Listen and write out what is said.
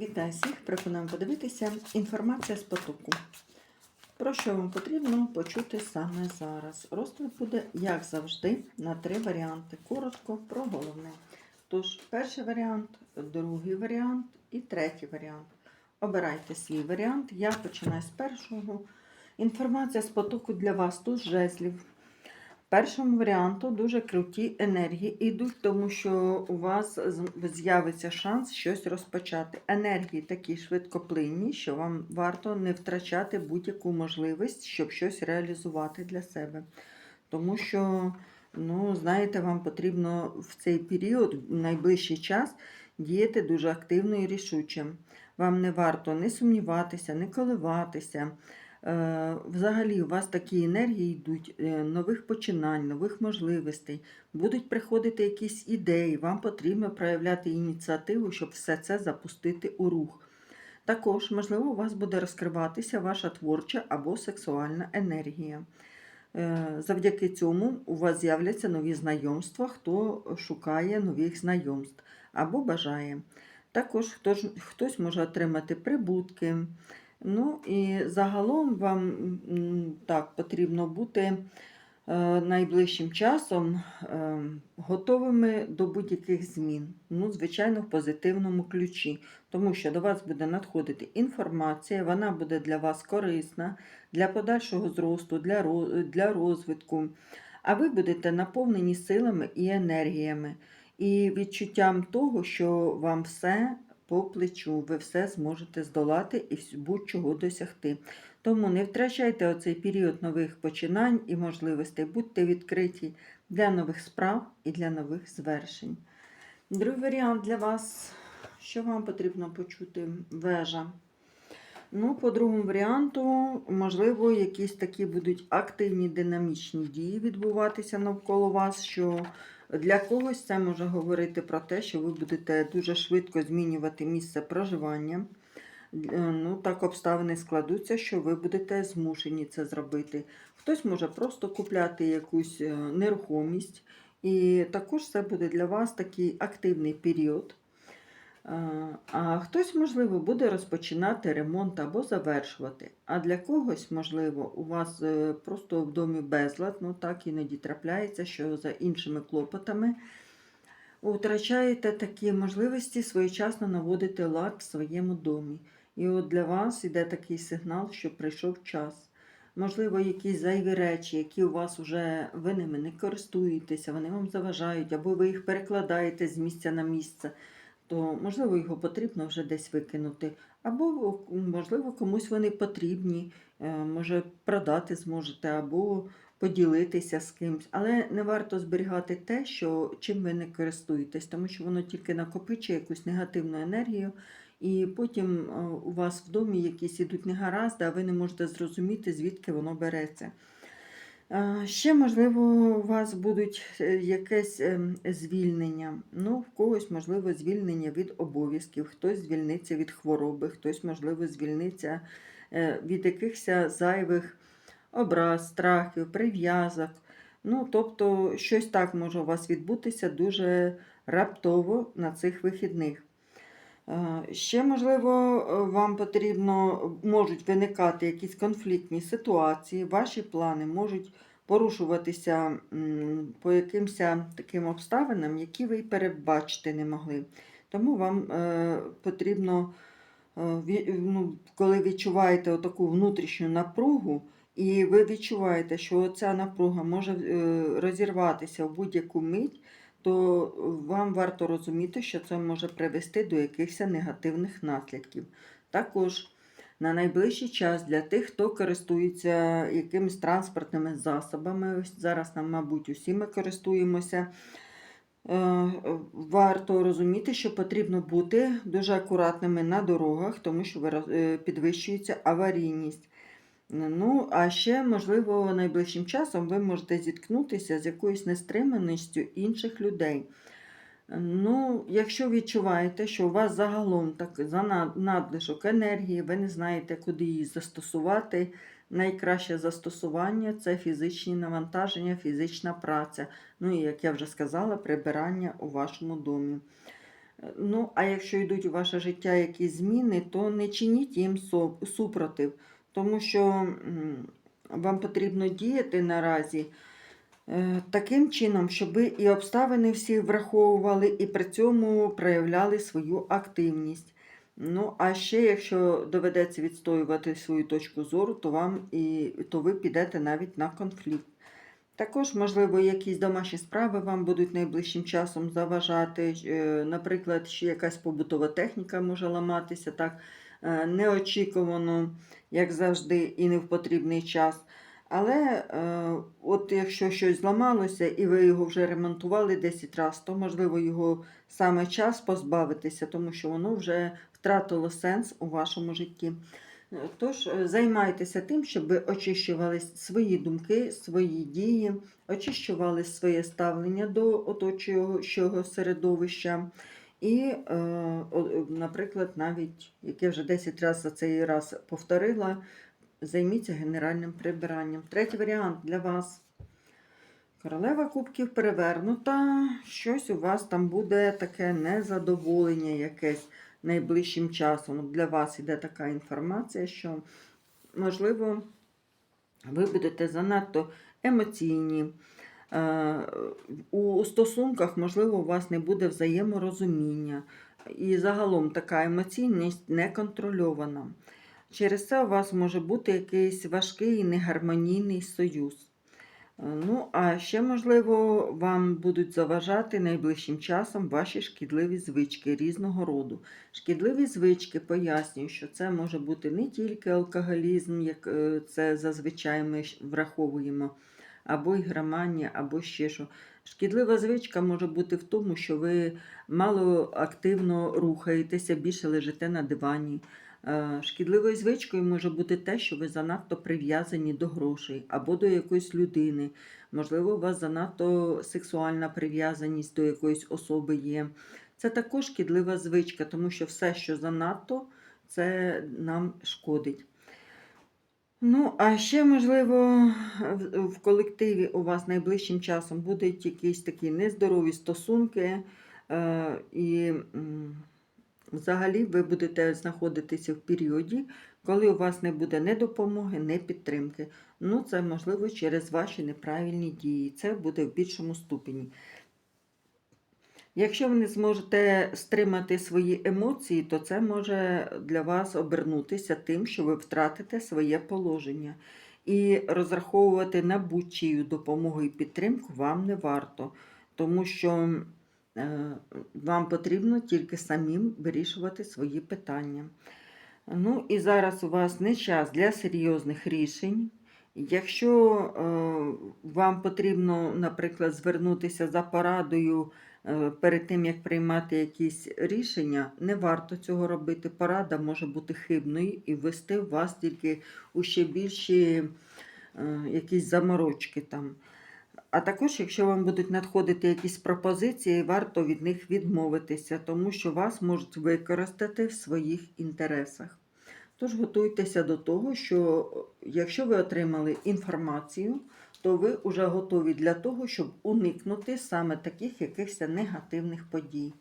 Вітаю всіх! Пропонуємо подивитися інформація з потоку. Про що вам потрібно почути саме зараз. Розклад буде, як завжди, на три варіанти. Коротко про головне. Тож, перший варіант, другий варіант і третій варіант. Обирайте свій варіант. Я починаю з першого. Інформація з потоку для вас тут жезлів. Першому варіанту дуже круті енергії йдуть, тому що у вас з'явиться шанс щось розпочати. Енергії такі швидкоплинні, що вам варто не втрачати будь-яку можливість, щоб щось реалізувати для себе. Тому що, ну, знаєте, вам потрібно в цей період, в найближчий час, діяти дуже активно і рішуче. Вам не варто не сумніватися, не коливатися. Е, Взагалі, у вас такі енергії йдуть е, нових починань, нових можливостей. Будуть приходити якісь ідеї, вам потрібно проявляти ініціативу, щоб все це запустити у рух. Також, можливо, у вас буде розкриватися ваша творча або сексуальна енергія. Е, Завдяки цьому у вас з'являться нові знайомства, хто шукає нових знайомств або бажає. Також хтось може отримати прибутки. Ну і загалом вам так потрібно бути е, найближчим часом е, готовими до будь-яких змін. Ну, звичайно, в позитивному ключі, тому що до вас буде надходити інформація, вона буде для вас корисна для подальшого зросту, для розвитку. А ви будете наповнені силами і енергіями, і відчуттям того, що вам все по плечу, ви все зможете здолати і будь-чого досягти. Тому не втрачайте оцей період нових починань і можливостей, будьте відкриті для нових справ і для нових звершень. Другий варіант для вас, що вам потрібно почути? Вежа. Ну, по другому варіанту, можливо, якісь такі будуть активні динамічні дії відбуватися навколо вас, що для когось це може говорити про те, що ви будете дуже швидко змінювати місце проживання. Е, Ну, так обставини складуться, що ви будете змушені це зробити. Хтось може просто купляти якусь е, нерухомість, і також це буде для вас такий активний період. Е, А хтось, можливо, буде розпочинати ремонт або завершувати. А для когось, можливо, у вас е, просто в домі безлад, ну так іноді трапляється, що за іншими клопотами втрачаєте такі можливості своєчасно наводити лад в своєму домі. І от для вас іде такий сигнал, що прийшов час. Можливо, якісь зайві речі, які у вас вже ви ними не користуєтеся, вони вам заважають, або ви їх перекладаєте з місця на місце то можливо його потрібно вже десь викинути. Або, можливо, комусь вони потрібні, е, може продати зможете, або поділитися з кимось. Але не варто зберігати те, що чим ви не користуєтесь, тому що воно тільки накопичує якусь негативну енергію. І потім е, у вас в домі якісь ідуть негаразди, а ви не можете зрозуміти, звідки воно береться. Ще, можливо, у вас будуть е, якесь ем, звільнення. Ну, в когось, можливо, звільнення від обов'язків, хтось звільниться від хвороби, хтось, можливо, звільниться е, від якихось зайвих образ, страхів, прив'язок. Ну, тобто, щось так може у вас відбутися дуже раптово на цих вихідних. Е, Ще, можливо, е, вам потрібно, можуть виникати якісь конфліктні ситуації, ваші плани можуть порушуватися по якимось таким обставинам, які ви й передбачити не могли. Тому вам е, потрібно, ну, коли відчуваєте таку внутрішню напругу, і ви відчуваєте, що ця напруга може розірватися в будь-яку мить, то вам варто розуміти, що це може привести до якихось негативних наслідків. Також на найближчий час для тих, хто користується якимись транспортними засобами, ось зараз нам, мабуть, усі ми користуємося. е, Варто розуміти, що потрібно бути дуже акуратними на дорогах, тому що е, підвищується аварійність. Ну, а ще, можливо, найближчим часом ви можете зіткнутися з якоюсь нестриманістю інших людей. Ну, якщо відчуваєте, що у вас загалом так занад- надлишок енергії, ви не знаєте, куди її застосувати, найкраще застосування це фізичні навантаження, фізична праця. Ну і, як я вже сказала, прибирання у вашому домі. Ну, а якщо йдуть у ваше життя якісь зміни, то не чиніть їм супротив, тому що вам потрібно діяти наразі е, таким чином, щоб ви і обставини всі враховували, і при цьому проявляли свою активність. Ну, а ще, якщо доведеться відстоювати свою точку зору, то вам і то ви підете навіть на конфлікт. Також, можливо, якісь домашні справи вам будуть найближчим часом заважати. е, Наприклад, ще якась побутова техніка може ламатися так неочікувано, як завжди, і не в потрібний час. Але е, от якщо щось зламалося і ви його вже ремонтували 10 разів, то можливо його саме час позбавитися, тому що воно вже втратило сенс у вашому житті. Е, Тож е, займайтеся тим, щоб ви очищували свої думки, свої дії, очищували своє ставлення до оточуючого середовища. І, е, наприклад, навіть, як я вже 10 разів за цей раз повторила, займіться генеральним прибиранням. Третій варіант для вас. Королева кубків перевернута. Щось у вас там буде таке незадоволення якесь найближчим часом. Для вас іде така інформація, що, можливо, ви будете занадто емоційні. Е, У стосунках, можливо, у вас не буде взаєморозуміння. І загалом така емоційність неконтрольована. Через це у вас може бути якийсь важкий негармонійний союз. Е, Ну, а ще, можливо, вам будуть заважати найближчим часом ваші шкідливі звички різного роду. Шкідливі звички пояснюю, що це може бути не тільки алкоголізм, як е, це зазвичай ми враховуємо, або ігроманія, або ще що. Шкідлива звичка може бути в тому, що ви мало активно рухаєтеся, більше лежите на дивані. Е, Шкідливою звичкою може бути те, що ви занадто прив'язані до грошей або до якоїсь людини. Можливо, у вас занадто сексуальна прив'язаність до якоїсь особи є. Це також шкідлива звичка, тому що все, що занадто, це нам шкодить. Ну, а ще, можливо, в колективі у вас найближчим часом будуть якісь такі нездорові стосунки, е, і взагалі ви будете знаходитися в періоді, коли у вас не буде ні допомоги, ні підтримки. Ну, це можливо через ваші неправильні дії. Це буде в більшому ступені. Якщо ви не зможете стримати свої емоції, то це може для вас обернутися тим, що ви втратите своє положення. І розраховувати на будь-чию допомогу і підтримку вам не варто, тому що е, вам потрібно тільки самим вирішувати свої питання. Ну і зараз у вас не час для серйозних рішень. Якщо е, вам потрібно, наприклад, звернутися за порадою перед тим, як приймати якісь рішення, не варто цього робити. Порада може бути хибною і ввести вас тільки у ще більші е, якісь заморочки там. А також, якщо вам будуть надходити якісь пропозиції, варто від них відмовитися, тому що вас можуть використати в своїх інтересах. Тож готуйтеся до того, що якщо ви отримали інформацію, то ви вже готові для того, щоб уникнути саме таких якихось негативних подій.